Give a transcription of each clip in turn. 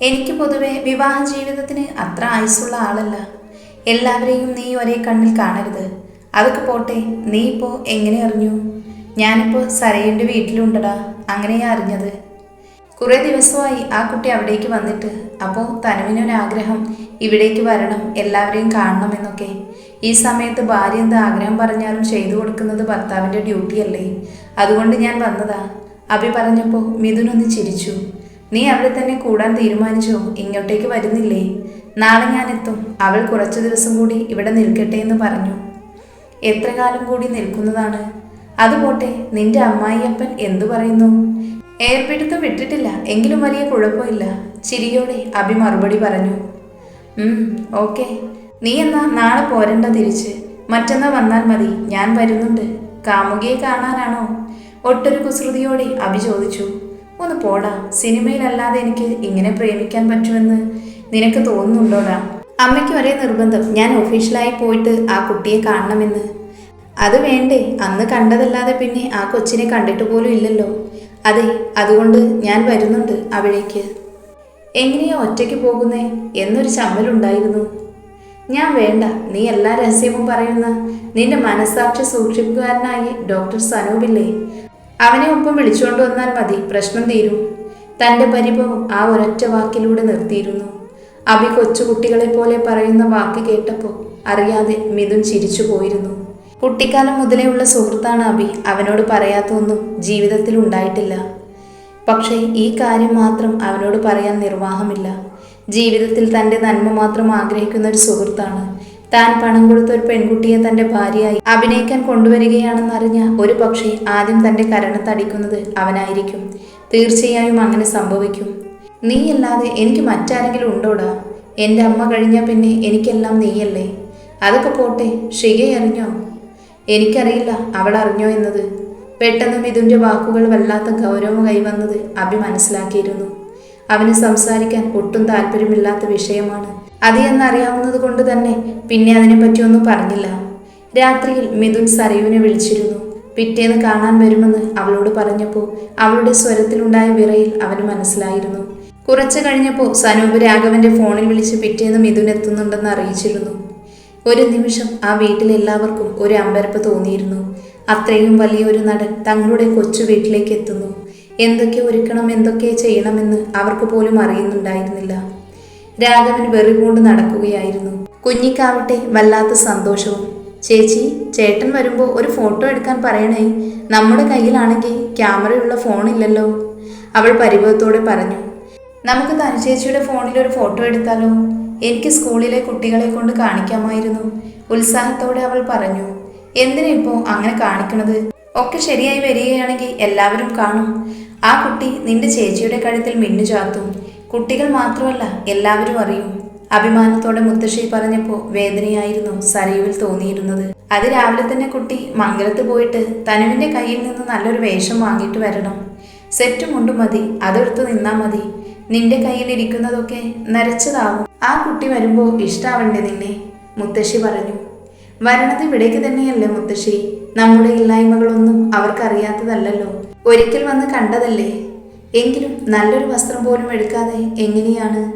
എനിക്ക് പൊതുവെ വിവാഹ ജീവിതത്തിന് അത്ര ആയുസ്സുള്ള ആളല്ല. എല്ലാവരെയും നീ ഒരേ കണ്ണിൽ കാണരുത്. അതൊക്കെ പോട്ടെ നീ ഇപ്പോൾ എങ്ങനെ അറിഞ്ഞു? ഞാനിപ്പോൾ സരയുടെ വീട്ടിലുണ്ടടാ അങ്ങനെയാ അറിഞ്ഞത്. കുറേ ദിവസമായി ആ കുട്ടി അവിടേക്ക് വന്നിട്ട് അപ്പോൾ തനുവിനൊരാഗ്രഹം ഇവിടേക്ക് വരണം എല്ലാവരെയും കാണണമെന്നൊക്കെ. ഈ സമയത്ത് ഭാര്യ എന്ത് ആഗ്രഹം പറഞ്ഞാലും ചെയ്തു കൊടുക്കുന്നത് ഭർത്താവിന്റെ ഡ്യൂട്ടിയല്ലേ? അതുകൊണ്ട് ഞാൻ വന്നതാ. അഭി പറഞ്ഞപ്പോൾ മിഥുനൊന്ന് ചിരിച്ചു. നീ അവിടെ തന്നെ കൂടാൻ തീരുമാനിച്ചോ? ഇങ്ങോട്ടേക്ക് വരുന്നില്ലേ? നാളെ ഞാനെത്തും അവൾ കുറച്ചു ദിവസം കൂടി ഇവിടെ നിൽക്കട്ടെ എന്ന് പറഞ്ഞു. എത്ര കാലം കൂടി നിൽക്കുന്നതാണ്? അതുപോട്ടെ നിന്റെ അമ്മായിയപ്പൻ എന്തു പറയുന്നു? ഏർപ്പിടുത്തം വിട്ടിട്ടില്ല എങ്കിലും വലിയ കുഴപ്പമില്ല. ചിരിയോടെ അഭി മറുപടി പറഞ്ഞു. ഓക്കെ. നീ എന്നാ നാളെ പോരണ്ട തിരിച്ച്. മറ്റന്നാ വന്നാൽ മതി. ഞാൻ വരുന്നുണ്ട്. കാമുകിയെ കാണാനാണോ? ഒട്ടൊരു കുസൃതിയോടെ അഭി ചോദിച്ചു. ഒന്ന് പോടാ. സിനിമയിലല്ലാതെ എനിക്ക് ഇങ്ങനെ പ്രേമിക്കാൻ പറ്റുമെന്ന് നിനക്ക് തോന്നുന്നുണ്ടോടാ? അമ്മയ്ക്ക് ഒരേ നിർബന്ധം. ഞാൻ ഒഫീഷ്യലായി പോയിട്ട് ആ കുട്ടിയെ കാണണമെന്ന്. അത് വേണ്ടേ? അന്ന് കണ്ടതല്ലാതെ പിന്നെ ആ കൊച്ചിനെ കണ്ടിട്ട് പോലും ഇല്ലല്ലോ. അതെ അതുകൊണ്ട് ഞാൻ വരുന്നുണ്ട് അവിടേക്ക്. എങ്ങനെയാ ഒറ്റയ്ക്ക് പോകുന്നേ? എന്നൊരു ചമ്മലുണ്ടായിരുന്നു. ഞാൻ വേണ്ട. നീ എല്ലാ രഹസ്യവും പറയുന്ന നിന്റെ മനസ്സാക്ഷി സൂക്ഷിപ്പുകാരനായി ഡോക്ടർ സനൂപില്ലേ? അവനെ ഒപ്പം വിളിച്ചുകൊണ്ട് വന്നാൽ മതി. പ്രശ്നം തീരും. തന്റെ പരിഭവം ആ ഒരൊറ്റ വാക്കിലൂടെ നിർത്തിയിരുന്നു. അഭി കൊച്ചുകുട്ടികളെ പോലെ പറയുന്ന വാക്ക് കേട്ടപ്പോൾ അറിയാതെ മിഥുൻ ചിരിച്ചു പോയിരുന്നു. കുട്ടിക്കാലം മുതലേ ഉള്ള സുഹൃത്താണ് അഭി. അവനോട് പറയാത്തൊന്നും ജീവിതത്തിൽ ഉണ്ടായിട്ടില്ല. പക്ഷേ ഈ കാര്യം മാത്രം അവനോട് പറയാൻ നിർവാഹമില്ല. ജീവിതത്തിൽ തന്റെ നന്മ മാത്രം ആഗ്രഹിക്കുന്ന ഒരു സുഹൃത്താണ്. താൻ പണം കൊടുത്ത ഒരു പെൺകുട്ടിയെ തന്റെ ഭാര്യയായി അഭിനയിക്കാൻ കൊണ്ടുവരികയാണെന്നറിഞ്ഞ ഒരു പക്ഷേ ആദ്യം തന്റെ കരണത്തടിക്കുന്നത് അവനായിരിക്കും. തീർച്ചയായും അങ്ങനെ സംഭവിക്കും. നീയല്ലാതെ എനിക്ക് മറ്റാരെങ്കിലും ഉണ്ടോടാ? എന്റെ അമ്മ കഴിഞ്ഞാൽ പിന്നെ എനിക്കെല്ലാം നീയല്ലേ? അതൊക്കെ പോട്ടെ ഷികയറിഞ്ഞോ എനിക്കറിയില്ല അവൾ അറിഞ്ഞോ എന്നത്. പെട്ടെന്ന് മിഥുന്റെ വാക്കുകൾ വല്ലാത്ത ഗൗരവം കൈവന്നത് അഭി മനസ്സിലാക്കിയിരുന്നു. അവന് സംസാരിക്കാൻ ഒട്ടും താല്പര്യമില്ലാത്ത വിഷയമാണ് അത് എന്നറിയാവുന്നത് കൊണ്ട് തന്നെ പിന്നെ അതിനെപ്പറ്റി ഒന്നും പറഞ്ഞില്ല. രാത്രിയിൽ മിഥുൻ സരയുവിനെ വിളിച്ചിരുന്നു. പിറ്റേന്ന് കാണാൻ വരുമെന്ന് അവളോട് പറഞ്ഞപ്പോൾ അവളുടെ സ്വരത്തിലുണ്ടായ വിറയിൽ അവന് മനസ്സിലായിരുന്നു. കുറച്ചു കഴിഞ്ഞപ്പോൾ സനൂപ് രാഘവന്റെ ഫോണിൽ വിളിച്ച് പിറ്റേന്ന് മിഥുൻ എത്തുന്നുണ്ടെന്ന് അറിയിച്ചിരുന്നു. ഒരു നിമിഷം ആ വീട്ടിൽ എല്ലാവർക്കും ഒരു അമ്പരപ്പ് തോന്നിയിരുന്നു. അത്രയും വലിയൊരു നടൻ തങ്ങളുടെ കൊച്ചു വീട്ടിലേക്ക് എത്തുന്നു. എന്തൊക്കെ ഒരുക്കണം എന്തൊക്കെ ചെയ്യണമെന്ന് അവർക്ക് പോലും അറിയുന്നുണ്ടായിരുന്നില്ല. രാഘവൻ വെറികൊണ്ട് നടക്കുകയായിരുന്നു. കുഞ്ഞിക്കാവട്ടെ വല്ലാത്ത സന്തോഷവും. ചേച്ചി ചേട്ടൻ വരുമ്പോൾ ഒരു ഫോട്ടോ എടുക്കാൻ പറയണേ. നമ്മുടെ കയ്യിലാണെങ്കിൽ ക്യാമറയുള്ള ഫോണില്ലല്ലോ അവൾ പരിഭവത്തോടെ പറഞ്ഞു. നമുക്ക് തനുചേച്ചിയുടെ ഫോണിൽ ഒരു ഫോട്ടോ എടുത്താലോ? എനിക്ക് സ്കൂളിലെ കുട്ടികളെ കൊണ്ട് കാണിക്കാമായിരുന്നു. ഉത്സാഹത്തോടെ അവൾ പറഞ്ഞു. എന്തിനാ ഇപ്പോൾ അങ്ങനെ കാണിക്കണത്? ഒക്കെ ശരിയായി വരികയാണെങ്കിൽ എല്ലാവരും കാണും. ആ കുട്ടി നിന്റെ ചേച്ചിയുടെ കഴുത്തിൽ മിന്നു ചാത്തും കുട്ടികൾ മാത്രമല്ല എല്ലാവരും അറിയും. അഭിമാനത്തോടെ മുത്തശ്ശി പറഞ്ഞപ്പോൾ വേദനയായിരുന്നു സരയുവിൽ തോന്നിയിരുന്നത്. അത് രാവിലെ തന്നെ കുട്ടി മംഗലത്ത് പോയിട്ട് തനുവിന്റെ കയ്യിൽ നിന്ന് നല്ലൊരു വേഷം വാങ്ങിയിട്ട് വരണം. സെറ്റ് മുണ്ടു മതി അതെടുത്ത് നിന്നാ മതി. നിന്റെ കയ്യിൽ ഇരിക്കുന്നതൊക്കെ നരച്ചതാവും. ആ കുട്ടി വരുമ്പോ ഇഷ്ടാവണ്ടേ നിന്നെ? മുത്തശ്ശി പറഞ്ഞു. വരണത് ഇവിടേക്ക് തന്നെയല്ലേ മുത്തശ്ശി. നമ്മുടെ ഇല്ലായ്മകളൊന്നും അവർക്കറിയാത്തതല്ലല്ലോ. ഒരിക്കൽ വന്ന് കണ്ടതല്ലേ? എങ്കിലും നല്ലൊരു വസ്ത്രം പോലും എടുക്കാതെ എങ്ങനെയാണ്?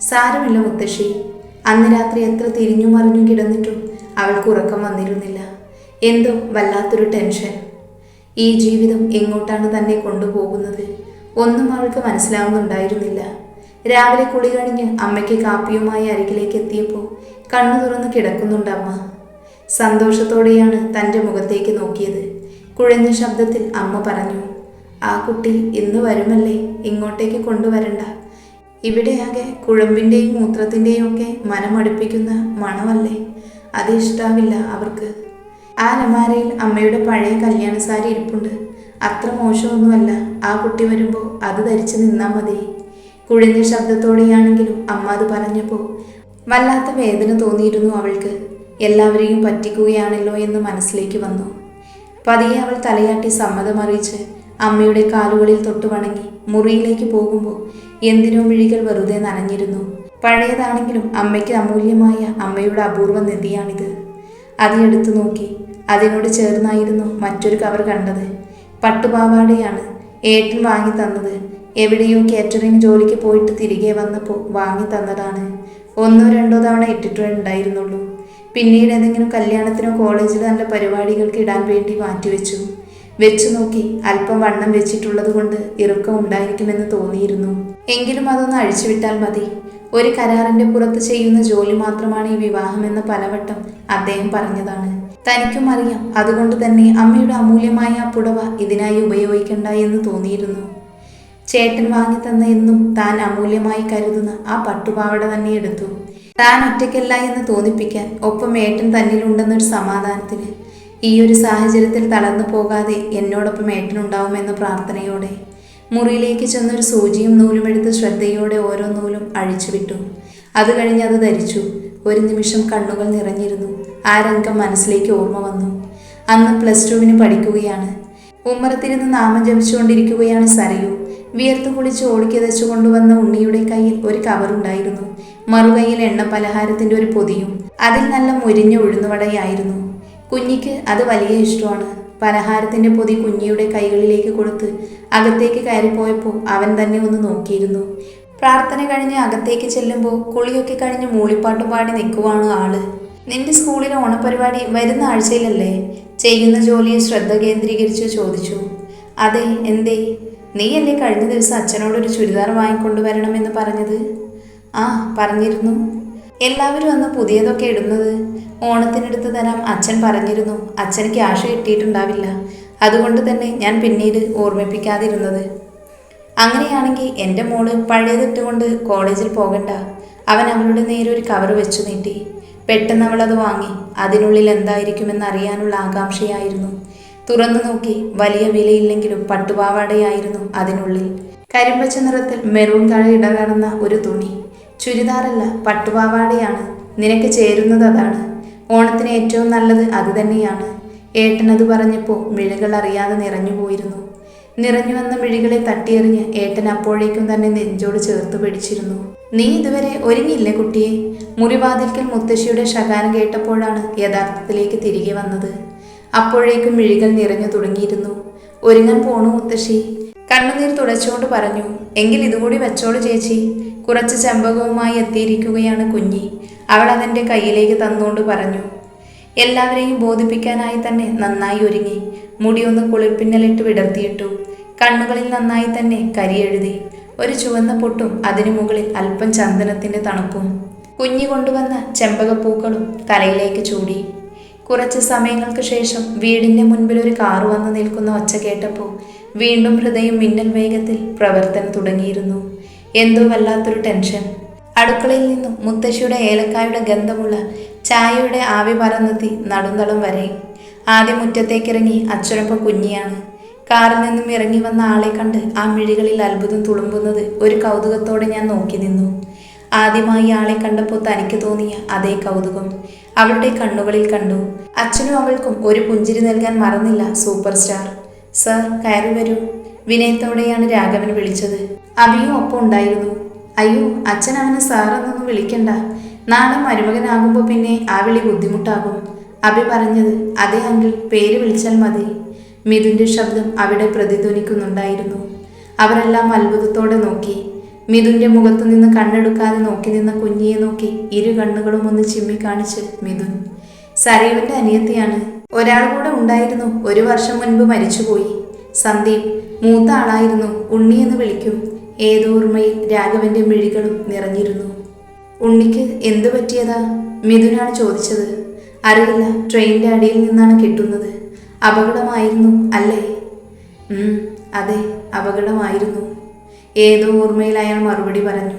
സാരമില്ല മുത്തശ്ശി. അന്ന് രാത്രി എത്ര തിരിഞ്ഞു മറിഞ്ഞു കിടന്നിട്ടും അവൾക്ക് ഉറക്കം വന്നിരുന്നില്ല. എന്തോ വല്ലാത്തൊരു ടെൻഷൻ. ഈ ജീവിതം എങ്ങോട്ടാണ് തന്നെ കൊണ്ടുപോകുന്നത്? ഒന്നും അവൾക്ക് മനസ്സിലാവുന്നുണ്ടായിരുന്നില്ല. രാവിലെ കുളി കഴിഞ്ഞ് അമ്മയ്ക്ക് കാപ്പിയുമായി അരികിലേക്ക് എത്തിയപ്പോൾ കണ്ണു തുറന്ന് കിടക്കുന്നുണ്ട് അമ്മ സന്തോഷത്തോടെയാണ് തന്റെ മുഖത്തേക്ക് നോക്കിയത്. കുഴഞ്ഞ ശബ്ദത്തിൽ അമ്മ പറഞ്ഞു ആ കുട്ടി ഇന്ന് വരുമല്ലേ? ഇങ്ങോട്ടേക്ക് കൊണ്ടുവരണ്ട. ഇവിടെയാകെ കുഴമ്പിന്റെയും മൂത്രത്തിന്റെയും ഒക്കെ മനമടുപ്പിക്കുന്ന മണമല്ലേ? അത് ഇഷ്ടാവില്ല അവർക്ക്. ആ അലമാരയിൽ അമ്മയുടെ പഴയ കല്യാണസാരി ഇരിപ്പുണ്ട്. അത്ര മോശമൊന്നുമല്ല. ആ കുട്ടി വരുമ്പോൾ അത് ധരിച്ച് നിന്നാൽ മതി. കുഴിഞ്ഞ ശബ്ദത്തോടെയാണെങ്കിലും അമ്മ അത് പറഞ്ഞപ്പോൾ വല്ലാത്ത വേദന തോന്നിയിരുന്നു അവൾക്ക്. എല്ലാവരെയും പറ്റിക്കുകയാണല്ലോ എന്ന് മനസ്സിലേക്ക് വന്നു. പതിയെ അവൾ തലയാട്ടി സമ്മതമറിയിച്ച് അമ്മയുടെ കാലുകളിൽ തൊട്ടു വണങ്ങി മുറിയിലേക്ക് പോകുമ്പോൾ എന്തിനോ മിഴികൾ വെറുതെ നനഞ്ഞിരുന്നു. പഴയതാണെങ്കിലും അമ്മയ്ക്ക് അമൂല്യമായ അമ്മയുടെ അപൂർവ നിധിയാണിത്. അതിനെടുത്തു നോക്കി അതിനോട് ചേർന്നായിരുന്നു മറ്റൊരു കവർ കണ്ടത്. പട്ടുപാവാടയാണ് ഏട്ടൻ വാങ്ങി തന്നത്. എവിടെയോ കാറ്ററിംഗ് ജോലിക്ക് പോയിട്ട് തിരികെ വന്നപ്പോൾ വാങ്ങി തന്നതാണ്. ഒന്നോ രണ്ടോ തവണ ഇട്ടിട്ടുണ്ടായിരുന്നുള്ളൂ പിന്നീട് ഏതെങ്കിലും കല്യാണത്തിനോ കോളേജിലോ നല്ല പരിപാടികൾക്ക് ഇടാൻ വേണ്ടി മാറ്റിവെച്ചു. വെച്ചു നോക്കി അല്പം വണ്ണം വെച്ചിട്ടുള്ളത് കൊണ്ട് ഇറുക്കം ഉണ്ടായിരിക്കുമെന്ന് തോന്നിയിരുന്നു. എങ്കിലും അതൊന്ന് അഴിച്ചുവിട്ടാൽ മതി. ഒരു കരാറിന്റെ പുറത്ത് ചെയ്യുന്ന ജോലി മാത്രമാണ് ഈ വിവാഹമെന്ന് പലവട്ടം അദ്ദേഹം പറഞ്ഞതാണ്. തനിക്കും അറിയാം അതുകൊണ്ട് തന്നെ അമ്മയുടെ അമൂല്യമായ ആ പുടവ ഇതിനായി ഉപയോഗിക്കണ്ട എന്ന് തോന്നിയിരുന്നു. ചേട്ടൻ വാങ്ങി തന്ന എന്നും താൻ അമൂല്യമായി കരുതുന്ന ആ പട്ടുപാവട തന്നെ എടുത്തു. താൻ ഒറ്റയ്ക്കല്ല എന്ന് തോന്നിപ്പിക്കാൻ ഒപ്പം ഏട്ടൻ തന്നിലുണ്ടെന്നൊരു സമാധാനത്തിന് ഈ ഒരു സാഹചര്യത്തിൽ തളർന്നു പോകാതെ എന്നോടൊപ്പം ഏട്ടനുണ്ടാവുമെന്ന പ്രാർത്ഥനയോടെ മുറിയിലേക്ക് ചെന്നൊരു സൂചിയും നൂലും എടുത്ത് ശ്രദ്ധയോടെ ഓരോ നൂലും അഴിച്ചു വിട്ടു അത് കഴിഞ്ഞ് അത് ധരിച്ചു. ഒരു നിമിഷം കണ്ണുകൾ നിറഞ്ഞിരുന്നു. ആ രംഗം മനസ്സിലേക്ക് ഓർമ്മ വന്നു. അന്ന് പ്ലസ് ടുവിന് പഠിക്കുകയാണ്. ഉമ്മറത്തിരുന്ന് നാമം ജപിച്ചുകൊണ്ടിരിക്കുകയാണ് സരയു. വിയർത്ത് കുളിച്ച് ഓടിക്കതച്ചു കൊണ്ടുവന്ന ഉണ്ണിയുടെ കയ്യിൽ ഒരു കവറുണ്ടായിരുന്നു മറുകൈയിൽ എണ്ണ പലഹാരത്തിന്റെ ഒരു പൊതിയും. അതിൽ നല്ല മുരിഞ്ഞ ഉഴുന്നുവടയായിരുന്നു. കുഞ്ഞിക്ക് അത് വലിയ ഇഷ്ടമാണ്. പലഹാരത്തിന്റെ പൊതി കുഞ്ഞിയുടെ കൈകളിലേക്ക് കൊടുത്ത് അകത്തേക്ക് കയറിപ്പോയപ്പോൾ അവൻ തന്നെ ഒന്ന് നോക്കിയിരുന്നു. പ്രാർത്ഥന കഴിഞ്ഞ് അകത്തേക്ക് ചെല്ലുമ്പോൾ കുളിയൊക്കെ കഴിഞ്ഞ് മൂളിപ്പാട്ട് പാടി നിൽക്കുവാണ് ആൾ. നിന്റെ സ്കൂളിലെ ഓണപരിപാടി വരുന്ന ആഴ്ചയിലല്ലേ? ചെയ്യുന്ന ജോലിയെ ശ്രദ്ധ കേന്ദ്രീകരിച്ച് ചോദിച്ചു. അതെ എന്തേ? നീ നീയല്ലേ കഴിഞ്ഞ ദിവസം അച്ഛനോടൊരു ചുരിദാർ വാങ്ങിക്കൊണ്ടുവരണമെന്ന് പറഞ്ഞത്? ആ പറഞ്ഞിരുന്നു. എല്ലാവരും അന്ന് പുതിയതൊക്കെ ഇടുന്നത്. ഓണത്തിനെടുത്ത് തരാം അച്ഛൻ പറഞ്ഞിരുന്നു. അച്ഛൻ ക്യാഷ് കിട്ടിയിട്ടുണ്ടാവില്ല. അതുകൊണ്ട് തന്നെ ഞാൻ പിന്നീട് ഓർമ്മിപ്പിക്കാതിരുന്നത്. അങ്ങനെയാണെങ്കിൽ എന്റെ മോൾ പഴയതിട്ടുകൊണ്ട് കോളേജിൽ പോകണ്ട. അവൻ അവളുടെ നേരെ ഒരു കവർ വെച്ചു നീട്ടി. പെട്ടെന്ന് അവൾ അത് വാങ്ങി. അതിനുള്ളിൽ എന്തായിരിക്കുമെന്ന് അറിയാനുള്ള ആകാംക്ഷയായിരുന്നു. തുറന്നു നോക്കി വലിയ വിലയില്ലെങ്കിലും പട്ടുപാവാടയായിരുന്നു അതിനുള്ളിൽ. കരിമ്പച്ച നിറത്തിൽ മെറൂൺ താഴെ ഇടകടന്ന ഒരു തുണി. ചുരിദാറല്ല പട്ടുപാവാടയാണ്. നിനക്ക് ചേരുന്നത് അതാണ്. ഓണത്തിന് ഏറ്റവും നല്ലത് അത് തന്നെയാണ്. ഏട്ടനത് പറഞ്ഞപ്പോൾ മിഴികൾ അറിയാതെ നിറഞ്ഞുപോയിരുന്നു നിറഞ്ഞു വന്ന മിഴികളെ തട്ടിയെറിഞ്ഞ് ഏട്ടൻ അപ്പോഴേക്കും തന്നെ നെഞ്ചോട് ചേർത്ത് പിടിച്ചിരുന്നു. നീ ഇതുവരെ ഒരുങ്ങിയില്ലേ കുട്ടിയെ? മുറിവാതിൽക്കൽ മുത്തശ്ശിയുടെ ശകാനം കേട്ടപ്പോഴാണ് യഥാർത്ഥത്തിലേക്ക് തിരികെ വന്നത്. അപ്പോഴേക്കും മിഴികൾ നിറഞ്ഞു തുടങ്ങിയിരുന്നു. ഒരുങ്ങാൻ പോണു മുത്തശ്ശി. കണ്ണുനീർ തുടച്ചുകൊണ്ട് പറഞ്ഞു. എങ്കിൽ ഇതുകൂടി വെച്ചോളൂ ചേച്ചി. കുറച്ച് ചെമ്പകവുമായി എത്തിയിരിക്കുകയാണ് കുഞ്ഞി. അവൾ അതെന്റെ കയ്യിലേക്ക് തന്നുകൊണ്ട് പറഞ്ഞു. എല്ലാവരെയും ബോധിപ്പിക്കാനായി തന്നെ നന്നായി ഒരുങ്ങി. മുടിയൊന്ന് കുളിർപ്പിന്നലിട്ട് വിടർത്തിയിട്ടു. കണ്ണുകളിൽ നന്നായി തന്നെ കരിയെഴുതി ഒരു ചുവന്ന പൊട്ടും അതിനു മുകളിൽ അല്പം ചന്ദനത്തിന്റെ തണുപ്പും. കുഞ്ഞി കൊണ്ടുവന്ന ചെമ്പകപ്പൂക്കളും തലയിലേക്ക് ചൂടി. കുറച്ച് സമയങ്ങൾക്ക് ശേഷം വീടിന്റെ മുൻപിൽ ഒരു കാറ് വന്ന് നിൽക്കുന്ന ഒച്ച കേട്ടപ്പോൾ വീണ്ടും ഹൃദയം മിന്നൽ വേഗത്തിൽ പ്രവർത്തനം തുടങ്ങിയിരുന്നു. എന്തോ വല്ലാത്തൊരു ടെൻഷൻ. അടുക്കളയിൽ നിന്നും മുത്തശ്ശിയുടെ ഏലക്കായുടെ ഗന്ധമുള്ള ചായയുടെ ആവി പറന്നെത്തി നടുന്തളം വരെ. ആദ്യം മുറ്റത്തേക്കിറങ്ങി അച്ഛനൊപ്പം കുഞ്ഞിയാണ്. കാറിൽ നിന്നും ഇറങ്ങി വന്ന ആളെ കണ്ട് ആ മിഴികളിൽ അത്ഭുതം തുളുമ്പുന്നത് ഒരു കൗതുകത്തോടെ ഞാൻ നോക്കി നിന്നു. ആദ്യമായി ആളെ കണ്ടപ്പോൾ തനിക്ക് തോന്നിയ അതേ കൗതുകം അവളുടെ കണ്ണുകളിൽ കണ്ടു. അച്ഛനും അവൾക്കും ഒരു പുഞ്ചിരി നൽകാൻ മറന്നില്ല സൂപ്പർ സ്റ്റാർ. സർ കയറി വരൂ. വിനയത്തോടെയാണ് രാഘവൻ വിളിച്ചത്. അഭിയും ഒപ്പം ഉണ്ടായിരുന്നു. അയ്യോ അച്ഛൻ അവനെ സാറെന്നൊന്നും വിളിക്കണ്ട. നാളെ മരുമകനാകുമ്പോൾ പിന്നെ ആ വിളി ബുദ്ധിമുട്ടാകും. അഭി പറഞ്ഞത് അതേ അങ്കിൾ പേര് വിളിച്ചാൽ മതി. മിഥുന്റെ ശബ്ദം അവിടെ പ്രതിധ്വനിക്കുന്നുണ്ടായിരുന്നു. അവരെല്ലാം അത്ഭുതത്തോടെ നോക്കി. മിഥുന്റെ മുഖത്തു നിന്ന് കണ്ണെടുക്കാതെ നോക്കി നിന്ന കുഞ്ഞിയെ നോക്കി ഇരു കണ്ണുകളും ഒന്ന് ചിമ്മി കാണിച്ച് മിഥുൻ. സരീവിന്റെ അനിയത്തിയാണ്. ഒരാൾ കൂടെ ഉണ്ടായിരുന്നു. ഒരു വർഷം മുൻപ് മരിച്ചുപോയി. സന്ദീപ് മൂത്ത ആളായിരുന്നു ഉണ്ണി എന്ന് വിളിക്കും. ഏതോർമ്മയിൽ രാഘവന്റെ മിഴികളും നിറഞ്ഞിരുന്നു. ഉണ്ണിക്ക് എന്തു പറ്റിയതാ? മിഥുനാണ് ചോദിച്ചത്. അറിയില്ല ട്രെയിനിന്റെ അടിയിൽ നിന്നാണ് കിട്ടുന്നത്. അപകടമായിരുന്നു അല്ലേ? അതെ അപകടമായിരുന്നു. ഏതോ ഓർമ്മയിൽ അയാൾ മറുപടി പറഞ്ഞു.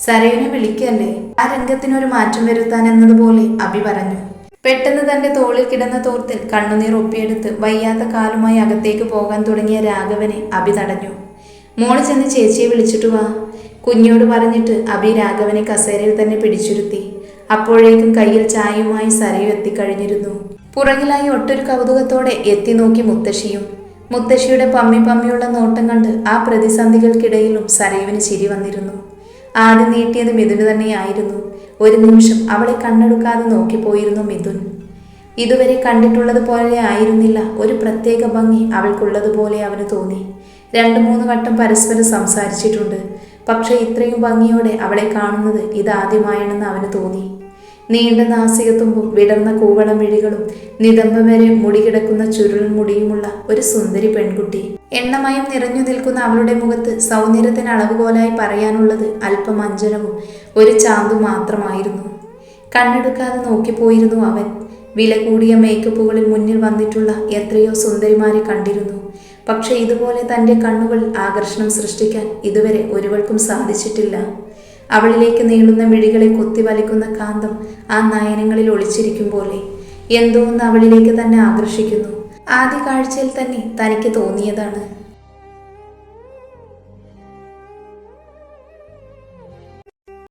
സരയുനെ വിളിക്കല്ലേ? ആ രംഗത്തിനൊരു മാറ്റം വരുത്താൻ എന്നതുപോലെ അഭി പറഞ്ഞു. പെട്ടെന്ന് തന്റെ തോളിൽ കിടന്ന തോർത്തിൽ കണ്ണുനീർ ഒപ്പിയെടുത്ത് വയ്യാത്ത കാലുമായി അകത്തേക്ക് പോകാൻ തുടങ്ങിയ രാഘവനെ അഭി തടഞ്ഞു. മോൾ ചെന്ന് ചേച്ചിയെ വിളിച്ചിട്ട് വാ. കുഞ്ഞോട് പറഞ്ഞിട്ട് അഭി രാഘവനെ കസേരയിൽ തന്നെ പിടിച്ചിരുത്തി. അപ്പോഴേക്കും കയ്യിൽ ചായയുമായി സരയു എത്തിക്കഴിഞ്ഞിരുന്നു. പുറകിലായി ഒട്ടൊരു കൗതുകത്തോടെ എത്തി നോക്കി മുത്തശ്ശിയും. മുത്തശ്ശിയുടെ പമ്മി പമ്മിയുള്ള നോട്ടം കണ്ട് ആ പ്രതിസന്ധികൾക്കിടയിലും സരയുവിന് ചിരി വന്നിരുന്നു. ആദ്യം നീട്ടിയത് മിഥുന് തന്നെയായിരുന്നു. ഒരു നിമിഷം അവളെ കണ്ണെടുക്കാതെ നോക്കിപ്പോയിരുന്നു മിഥുൻ. ഇതുവരെ കണ്ടിട്ടുള്ളത് പോലെ ആയിരുന്നില്ല. ഒരു പ്രത്യേക ഭംഗി അവൾക്കുള്ളതുപോലെ അവന് തോന്നി. രണ്ടു മൂന്ന് വട്ടം പരസ്പരം സംസാരിച്ചിട്ടുണ്ട്. പക്ഷേ ഇത്രയും ഭംഗിയോടെ അവളെ കാണുന്നത് ഇതാദ്യമായാണെന്ന് അവന് തോന്നി. നീണ്ട നാസികത്തുമ്പും വിടർന്ന കൂവളം മിഴികളും നിതംബം വരെ മുടി കിടക്കുന്ന ചുരുൾ മുടിയുമുള്ള ഒരു സുന്ദരി പെൺകുട്ടി. എണ്ണമയം നിറഞ്ഞു നിൽക്കുന്ന അവളുടെ മുഖത്ത് സൗന്ദര്യത്തിന് അളവുകോലായി പറയാനുള്ളത് അല്പം അഞ്ചനവും ഒരു ചാന്തും മാത്രമായിരുന്നു. കണ്ണെടുക്കാതെ നോക്കിപ്പോയിരുന്നു അവൻ. വില കൂടിയ മേക്കപ്പുകളിൽ മുന്നിൽ വന്നിട്ടുള്ള എത്രയോ സുന്ദരിമാരെ കണ്ടിരുന്നു. പക്ഷേ ഇതുപോലെ തന്റെ കണ്ണുകൾ ആകർഷണം സൃഷ്ടിക്കാൻ ഇതുവരെ ഒരുവൾക്കും സാധിച്ചിട്ടില്ല. അവളിലേക്ക് നീളുന്ന മിഴികളെ കൊത്തിവലിക്കുന്ന കാന്തം ആ നയനങ്ങളിൽ ഒളിച്ചിരിക്കും പോലെ. എന്തോന്ന് അവളിലേക്ക് തന്നെ ആകർഷിക്കുന്നു. ആദ്യ കാഴ്ചയിൽ തന്നെ തനിക്ക് തോന്നിയതാണ്.